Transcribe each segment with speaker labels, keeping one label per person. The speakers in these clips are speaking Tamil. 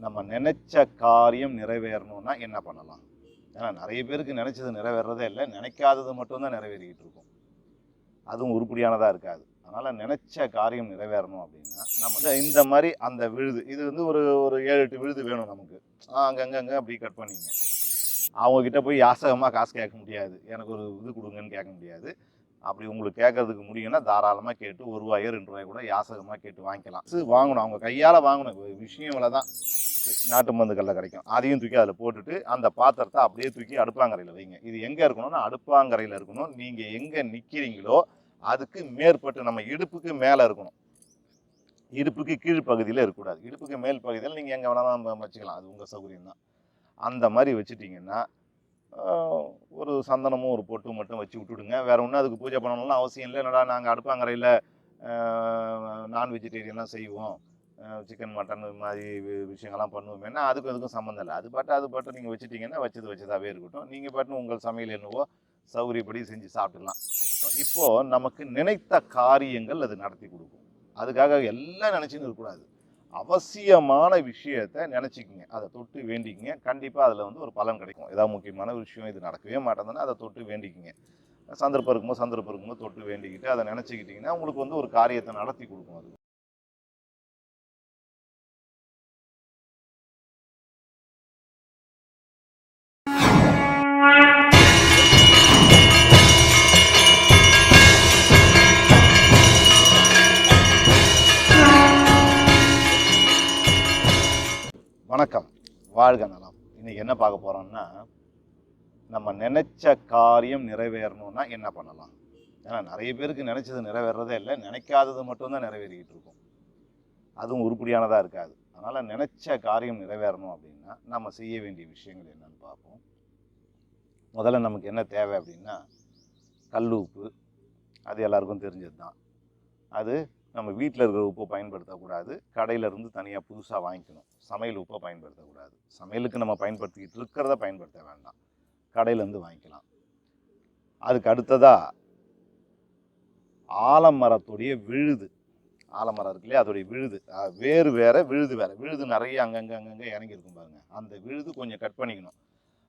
Speaker 1: நம்ம நினைச்ச காரியம் நிறைவேறணும்னா என்ன பண்ணலாம்? ஏன்னா நிறைய பேருக்கு நினைச்சது நிறைவேறதே இல்லை. நினைக்காதது மட்டும்தான் நிறைவேறிக்கிட்டு இருக்கும். அதுவும் உருப்படியானதாக இருக்காது. அதனால் நினைச்ச காரியம் நிறைவேறணும் அப்படின்னா நம்ம இந்த- மாதிரி அந்த விழுது இது வந்து ஒரு ஒரு ஏழு எட்டு விழுது வேணும் நமக்கு. அங்கங்கங்க அப்படி கட் பண்ணிங்க. அவங்கக்கிட்ட போய் யாசகமாக காசு கேட்க முடியாது. எனக்கு ஒரு இது கொடுங்கன்னு கேட்க முடியாது. அப்படி உங்களுக்கு கேட்கறதுக்கு முடியும்னா தாராளமாக கேட்டு ஒரு ரூபாயோ ரெண்டு ரூபாய் கூட யாசகமாக கேட்டு வாங்கிக்கலாம். வாங்கணும். அவங்க கையால் வாங்கணும். விஷயம் இவ்வளோ தான் நாட்டு மருந்து கல்ல கிடைக்கும். அதையும் தூக்கி அதில் போட்டுட்டு அந்த பாத்திரத்தை அப்படியே தூக்கி அடுப்பாங்கரையில் வைங்க. இது எங்கே இருக்கணும்னா அடுப்பாங்கரையில் இருக்கணும். நீங்கள் எங்கே நிற்கிறீங்களோ அதுக்கு மேற்பட்டு நம்ம இடுப்புக்கு மேலே இருக்கணும். இடுப்புக்கு கீழ் பகுதியில் இருக்கக்கூடாது. இடுப்புக்கு மேல் பகுதியில் நீங்கள் எங்கே வேணாலும் நம்ம வச்சுக்கலாம். அது உங்கள் சௌகரியம் தான் அந்த மாதிரி வச்சுட்டிங்கன்னா ஒரு சந்தனமும் ஒரு பொட்டும் மட்டும் வச்சு விட்டுடுங்க. வேறு ஒன்றும் அதுக்கு பூஜை பண்ணணும்லாம் அவசியம் இல்லை. என்னடா நாங்கள் அடுப்பாங்கரையில் நான் வெஜிடேரியன்லாம் செய்வோம். சிக்கன் மட்டன் இது மாதிரி விஷயங்கள்லாம் பண்ணுவோமேன்னா அதுக்கும் அதுக்கும் சம்மந்தம் இல்லை. அது பாட்டு அது பாட்டு நீங்கள் வச்சுட்டிங்கன்னா வச்சது வச்சதாகவே இருக்கட்டும். நீங்கள் பாட்டு உங்கள் சமையல் என்னவோ சௌகரியப்படி செஞ்சு சாப்பிட்டுலாம் இப்போது நமக்கு நினைத்த காரியங்கள் அது நடத்தி கொடுக்கும். அதுக்காக எல்லாம் நினச்சின்னு இருக்கக்கூடாது. அவசியமான விஷயத்த நினச்சிக்கிங்க. அதை தொட்டு வேண்டிக்கிங்க. கண்டிப்பாக அதில் வந்து ஒரு பலன் கிடைக்கும். ஏதாவது முக்கியமான விஷயம் இது நடக்கவே மாட்டேங்குதுன்னா அதை தொட்டு வேண்டிக்கிங்க. சந்தர்ப்பம் இருக்கும்போது சந்தர்ப்பம் இருக்கும்போது தொட்டு வேண்டிக்கிட்டு அதை நினச்சிக்கிட்டிங்கன்னா உங்களுக்கு வந்து ஒரு காரியத்தை நடத்தி கொடுக்கும் அது. வணக்கம். வாழ்க நலம். இன்னைக்கு என்ன பார்க்க போகிறோம்னா நம்ம நினச்ச காரியம் நிறைவேறணும்னா என்ன பண்ணலாம்? ஏன்னா நிறைய பேருக்கு நினச்சது நிறைவேறதே இல்லை நினைக்காதது மட்டும்தான் நிறைவேறிக்கிட்டு இருக்கும். அதுவும் உருப்படியானதாக இருக்காது. அதனால் நினச்ச காரியம் நிறைவேறணும் அப்படின்னா நம்ம செய்ய வேண்டிய விஷயங்கள் என்னன்னு பார்ப்போம். முதல்ல நமக்கு என்ன தேவை அப்படின்னா கல் உப்பு. அது எல்லாருக்கும் தெரிஞ்சது தான் அது நம்ம வீட்டில் இருக்கிற உப்பை பயன்படுத்தக்கூடாது. கடையில் இருந்து தனியாக புதுசாக வாங்கிக்கணும். சமையல் உப்பை பயன்படுத்தக்கூடாது. சமையலுக்கு நம்ம பயன்படுத்திக்கிட்டு இருக்கிறத பயன்படுத்த வேண்டாம். கடையிலேருந்து வாங்கிக்கலாம். அதுக்கு அடுத்ததாக ஆலமரத்துடைய விழுது. ஆலமரம் இருக்கு இல்லையா? அதோடைய விழுது. வேறு வேறு விழுது வேறு. விழுது நிறைய அங்கங்கே அங்கங்கே இறங்கி இருக்கும் பாருங்க. அந்த விழுது கொஞ்சம் கட் பண்ணிக்கணும்.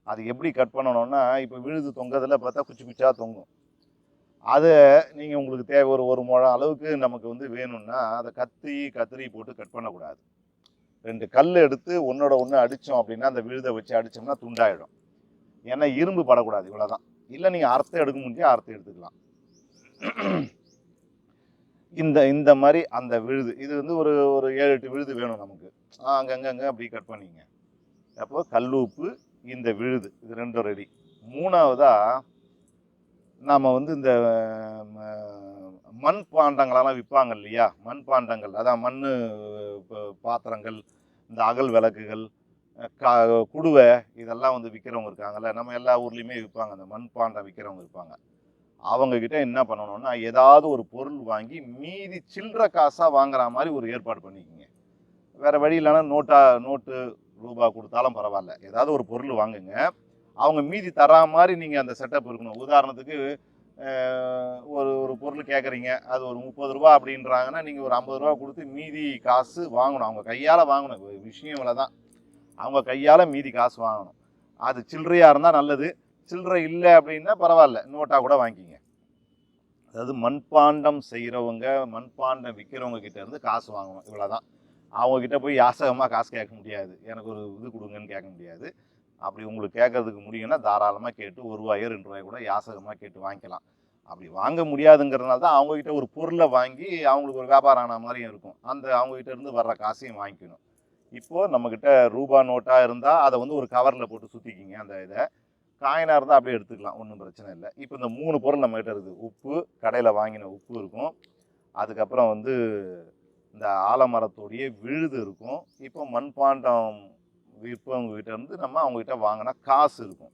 Speaker 1: அது எப்படி கட் பண்ணணும்னா இப்போ விழுது தொங்கதில் பார்த்தா குச்சி குச்சா தொங்கும். அதை நீங்கள் உங்களுக்கு தேவை ஒரு ஒரு முழம் அளவுக்கு நமக்கு வந்து வேணும்னா அதை கத்தி கத்திரி போட்டு கட் பண்ணக்கூடாது. ரெண்டு கல் எடுத்து ஒன்றோட ஒன்று அடித்தோம் அப்படின்னா அந்த விழுதை வச்சு அடித்தோம்னா துண்டாயிடும். ஏன்னா இரும்பு படக்கூடாது இவ்வளோதான் இல்லை நீங்கள் அறுத்து எடுக்க முடிஞ்சால் அறுத்து எடுத்துக்கலாம். இந்த இந்த மாதிரி அந்த விழுது இது வந்து ஒரு ஒரு ஏழு எட்டு விழுது வேணும் நமக்கு. அங்கங்கங்க அப்படி கட் பண்ணிங்க. அப்போ உப்பு இந்த விழுது இது ரெண்டும் ரெடி மூணாவதாக நாம் வந்து இந்த மண் பாண்டங்களெல்லாம் விற்பாங்க இல்லையா? மண் பாண்டங்கள். அதான் மண் பாத்திரங்கள் இந்த அகல் விளக்குகள் கா குடுவை இதெல்லாம் வந்து விற்கிறவங்க இருக்காங்கல்ல. நம்ம எல்லா ஊர்லேயுமே விற்பாங்க அந்த மண் பாண்டம் விற்கிறவங்க இருப்பாங்க. அவங்கக்கிட்ட என்ன பண்ணணும்னா ஏதாவது ஒரு பொருள் வாங்கி மீதி சில்லற காசாக வாங்குற மாதிரி ஒரு ஏற்பாடு பண்ணிக்கோங்க. வேறு வழி இல்லைன்னா நோட்டா நோட்டு ரூபா கொடுத்தாலும் பரவாயில்ல. ஏதாவது ஒரு பொருள் வாங்குங்க. அவங்க மீதி தரா மாதிரி நீங்கள் அந்த செட்டப் இருக்கணும். உதாரணத்துக்கு ஒரு ஒரு பொருள் கேட்குறீங்க அது ஒரு முப்பது ரூபா அப்படின்றாங்கன்னா நீங்கள் ஒரு ஐம்பது ரூபா கொடுத்து மீதி காசு வாங்கணும். அவங்க கையால் வாங்கணும். விஷயம் இவ்வளோ தான் அவங்க கையால் மீதி காசு வாங்கணும். அது சில்லறையாக இருந்தால் நல்லது. சில்லறை இல்லை அப்படின்னா பரவாயில்ல. நோட்டாக கூட வாங்கிக்கிங்க அதாவது மண்பாண்டம் செய்கிறவங்க மண்பாண்டம் விற்கிறவங்க கிட்டேருந்து காசு வாங்கணும். இவ்வளோ தான் அவங்கக்கிட்ட போய் யாசகமாக காசு கேட்க முடியாது. எனக்கு ஒரு இது கொடுங்கன்னு கேட்க முடியாது. அப்படி உங்களுக்கு கேட்கறதுக்கு முடியும்னா தாராளமாக கேட்டு ஒரு ரூபாயோ ரெண்டு ரூபாய் கூட யாசகமாக கேட்டு வாங்கிக்கலாம். அப்படி வாங்க முடியாதுங்கிறதுனால தான் அவங்ககிட்ட ஒரு பொருளை வாங்கி அவங்களுக்கு ஒரு வியாபாரம் ஆன மாதிரியும் இருக்கும். அந்த அவங்ககிட்ட இருந்து வர்ற காசையும் வாங்கிக்கணும். இப்போது நம்மக்கிட்ட ரூபா நோட்டாக இருந்தால் அதை வந்து ஒரு கவரில் போட்டு சுற்றிக்கிங்க அந்த இதை. காயினாக இருந்தால் அப்படியே எடுத்துக்கலாம் ஒன்றும் பிரச்சனை இல்லை. இப்போ இந்த மூணு பொருள் நம்மகிட்ட இருக்குது. உப்பு கடையில் வாங்கின உப்பு இருக்கும். அதுக்கப்புறம் வந்து இந்த ஆலமரத்துடைய விழுது இருக்கும். இப்போ மண்பாண்டம் விற்பவங்ககிட்ட இருந்து நம்ம அவங்ககிட்ட வாங்கினா காசு இருக்கும்.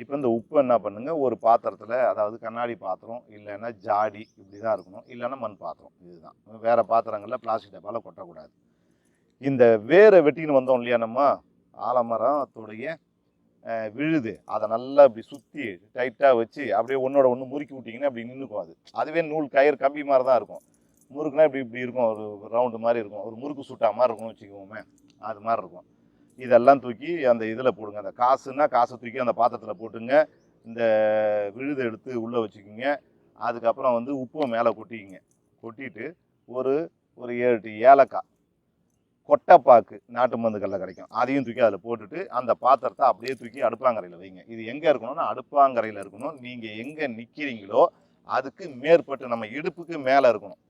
Speaker 1: இப்போ இந்த உப்பு என்ன பண்ணுங்க? ஒரு பாத்திரத்தில் அதாவது கண்ணாடி பாத்திரம் இல்லைன்னா ஜாடி இப்படி தான் இருக்கணும். இல்லைன்னா மண் பாத்திரம் இதுதான். வேறு பாத்திரங்களில் பிளாஸ்டிக் டப்பாவில் கொட்டக்கூடாது. இந்த வேரை வெட்டின்னு வந்தோம் இல்லையா நம்ம? ஆலமரத்துடைய விழுது. அதை நல்லா இப்படி சுற்றி டைட்டாக வச்சு அப்படியே ஒன்றோட ஒன்று முறுக்கி விட்டிங்கன்னா அப்படி நின்றுக்கும் அது. அதுவே நூல் கயிறு கம்பி மாதிரி தான் இருக்கும். முறுக்குனா இப்படி இப்படி இருக்கும். ஒரு ரவுண்டு மாதிரி இருக்கும். ஒரு முறுக்கு சுட்டா மாதிரி இருக்கும்னு வச்சுக்கோமே. அது மாதிரி இருக்கும். இதெல்லாம் தூக்கி அந்த இதில் போடுங்க. அந்த காசுன்னா காசை தூக்கி அந்த பாத்திரத்தில் போட்டுங்க. இந்த விழுதை எடுத்து உள்ளே வச்சுக்கிங்க. அதுக்கப்புறம் வந்து உப்பும் மேலே கொட்டிக்கிங்க. கொட்டிட்டு ஒரு ஒரு ஏழு ஏலக்காய் கொட்டைப்பாக்கு நாட்டு மருந்து கல்ல கிடைக்கும். அதையும் தூக்கி அதில் போட்டுட்டு அந்த பாத்திரத்தை அப்படியே தூக்கி அடுப்பாங்கரையில் வைங்க. இது எங்கே இருக்கணும்னா அடுப்பாங்கரையில் இருக்கணும். நீங்கள் எங்கே நிற்கிறீங்களோ அதுக்கு மேற்பட்டு நம்ம இடுப்புக்கு மேலே இருக்கணும்.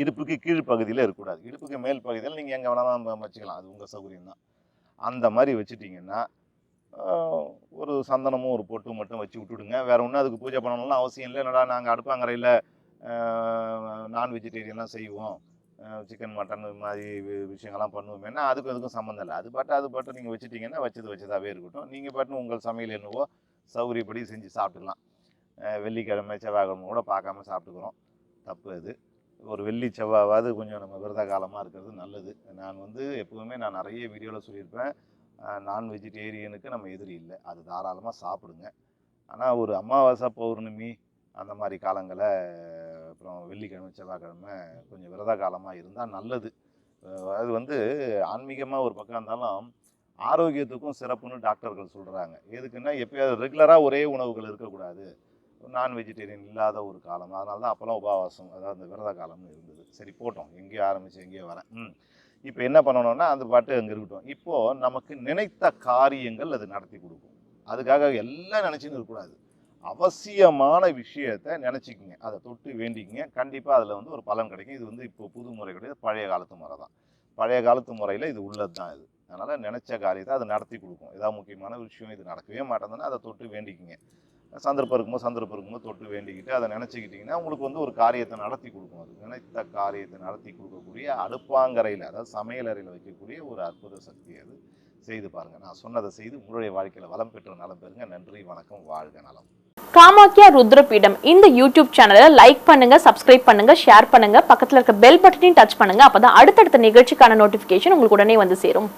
Speaker 1: இடுப்புக்கு கீழ் பகுதியில் இருக்கக்கூடாது. இடுப்புக்கு மேல் பகுதியில் நீங்கள் எங்கே வேணாலும் வச்சுக்கலாம். அது உங்கள் சௌகரியம் தான். அந்த மாதிரி வச்சுட்டிங்கன்னா ஒரு சந்தனமும் ஒரு பொட்டும் மட்டும் வச்சு விட்டுடுங்க. வேறு ஒன்றும் அதுக்கு பூஜை பண்ணணும்லாம் அவசியம் இல்லை. என்னடா நாங்கள் அடுப்பாங்கரையில் நான் வெஜிடேரியன்லாம் செய்வோம். சிக்கன் மட்டன் இது மாதிரி விஷயங்கள்லாம் பண்ணுவோமேனா அதுக்கும் அதுக்கும் சம்மந்தம் இல்லை. அது பாட்டு அது பாட்டு நீங்கள் வச்சுட்டிங்கன்னா வச்சது வச்சதாகவே இருக்கட்டும். நீங்கள் பாட்டு உங்கள் சமையல் என்னவோ சௌகரியப்படி செஞ்சு சாப்பிட்டுக்கலாம். வெள்ளிக்கிழமை செவ்வாய்க்கிழமை கூட பார்க்காம சாப்பிட்டுக்கிறோம். தப்பு அது. ஒரு வெள்ளி செவ்வாவது கொஞ்சம் நம்ம விரத காலமாக இருக்கிறது நல்லது. நான் வந்து எப்போவுமே நான் நிறைய வீடியோவில் சொல்லியிருப்பேன். நான் வெஜிடேரியனுக்கு நம்ம எதிரி இல்லை. அது தாராளமாக சாப்பிடுங்க. ஆனால் ஒரு அமாவாசை பௌர்ணமி அந்த மாதிரி காலங்களை அப்புறம் வெள்ளிக்கிழமை செவ்வாய்க்கிழமை கொஞ்சம் விரத காலமாக இருந்தால் நல்லது. அது வந்து ஆன்மீகமாக ஒரு பக்கம் இருந்தாலும் ஆரோக்கியத்துக்கும் சிறப்புன்னு டாக்டர்கள் சொல்கிறாங்க எதுக்குன்னா எப்பயாவது ரெகுலராக ஒரே உணவுகள் இருக்கக்கூடாது. நான் வெஜிடேரியன் இல்லாத ஒரு காலம். அதனால தான் அப்போல்லாம் உபவாசம் அதாவது அந்த விரத காலம்னு இருந்தது. சரி போட்டோம். எங்கேயோ ஆரம்பித்து எங்கேயோ வரேன். ம். இப்போ என்ன பண்ணணும்னா அந்த பாட்டு அங்கே இருக்கட்டும். இப்போது நமக்கு நினைத்த காரியங்கள் அது நடத்தி கொடுக்கும். அதுக்காக எல்லாம் நினச்சின்னு இருக்கக்கூடாது. அவசியமான விஷயத்த நினச்சிக்கிங்க. அதை தொட்டு வேண்டிக்கிங்க. கண்டிப்பாக அதில் வந்து ஒரு பலன் கிடைக்கும். இது வந்து இப்போ புது முறை கிடையாது. பழைய காலத்து முறை தான். பழைய காலத்து முறையில் இது உள்ளது தான் இது. அதனால் நினச்ச காரியத்தை அது நடத்தி கொடுக்கும். ஏதாவது முக்கியமான விஷயம் இது நடக்கவே மாட்டேங்குதுன்னா அதை தொட்டு வேண்டிக்கிங்க. சந்தர்ப்பம் இருக்கும்போது சந்தர்ப்பம் இருக்கும்போது தொட்டு வேண்டிக்கிட்டு அதை நினச்சிக்கிட்டிங்கன்னா உங்களுக்கு வந்து ஒரு காரியத்தை நடத்தி கொடுக்கும். அது நினைத்த காரியத்தை நடத்தி கொடுக்கக்கூடிய அடுப்பாங்கரையில் அதாவது சமையலறையில் வைக்கக்கூடிய ஒரு அற்புத சக்தி அது. செய்து பாருங்கள் நான் சொன்னதை செய்து உங்களுடைய வாழ்க்கையில் வளம் பெற்ற நலம் பெறுங்க. நன்றி வணக்கம் வாழ்க நலம்.
Speaker 2: காமாக்கியா ருத்ரபீடம். இந்த யூடியூப் சேனலை லைக் பண்ணுங்க சப்ஸ்கிரைப் பண்ணுங்க ஷேர் பண்ணுங்க. பக்கத்தில் இருக்க பெல் பட்டனையும் டச் பண்ணுங்க. அப்பதான் அடுத்தடுத்த நிகழ்ச்சிக்கான நோட்டிபிகேஷன் உங்களுக்கு உடனே வந்து சேரும்.